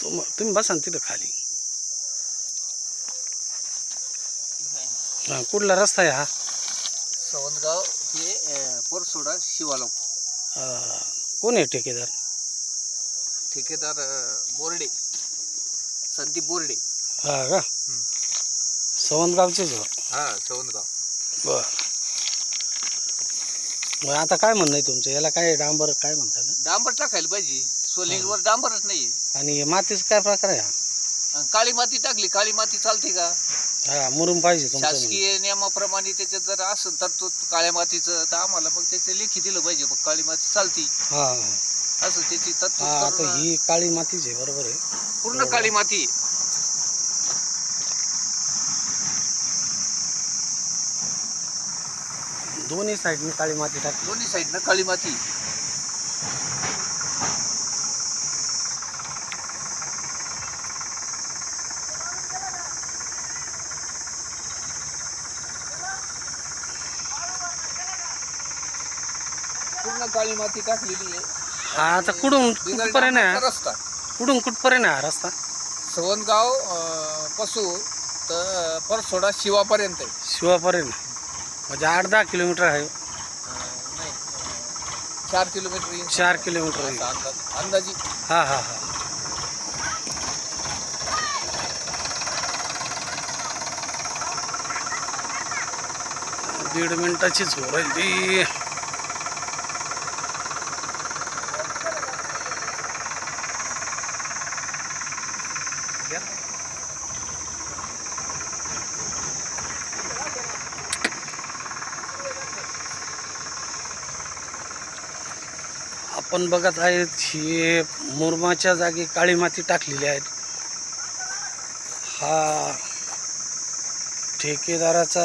तुम तुम्ही बसा ना तिथं खाली. हा, कुठला रस्ता आहे हा? सवंतगाव हे अं, पोरसोडा शिवालो अं, कोण आहे ठेकेदार? ठेकेदार अं, बोर्डे. संदीप बोर्डे. हा का? सवंतगावचेच हो हा सवंतगाव. बर. मग आता काय म्हणणं आहे तुमचं? याला काय डांबर काय म्हणतात? डांबर टाकायला पाहिजे. सोलिंगवर डांबरच नाही आणि मातीचा काय प्रकार आहे हा? आणि काळी माती टाकली काळी माती चालते का? हा मुरुम पाहिजे तुमचं म्हणणं. शासकीय नियमाप्रमाणे त्याच्यात जर असेल तर तो काळ्या मातीचं तर आम्हाला मग त्याचं लेखी दिलं पाहिजे मग काळी माती चालती. हा हा. असं त्याची हा आता करून, ही काळी मातीच आहे बरोबर आहे. पूर्ण काळी माती. दोन्ही साईडने काळी माती टाकली दोन्ही साईडनं काळी माती. पूर्ण काळी माती टाकलेली आहे. हा आता कुठून कुठपर्यंत आहे? डांबरचा हा? रस्ता. कुठून कुठपर्यंत आहे हा रस्ता? सवनगाव अं, पासून तर परसोडा शिवापर्यंत आहे. शिवापर्यंत. म्हणजे आठ किलोमीटर आहे नाही अं, चार किलोमीटर येईल. चार किलोमीटर आहे असा अंदाज अंदाजी। हा हा हा। दीड मिनिटाचीच हो राहिली आपण बघत आहेत हे मुरमाच्या जागी काळी माती टाकलेली आहेत हा ठेकेदाराचा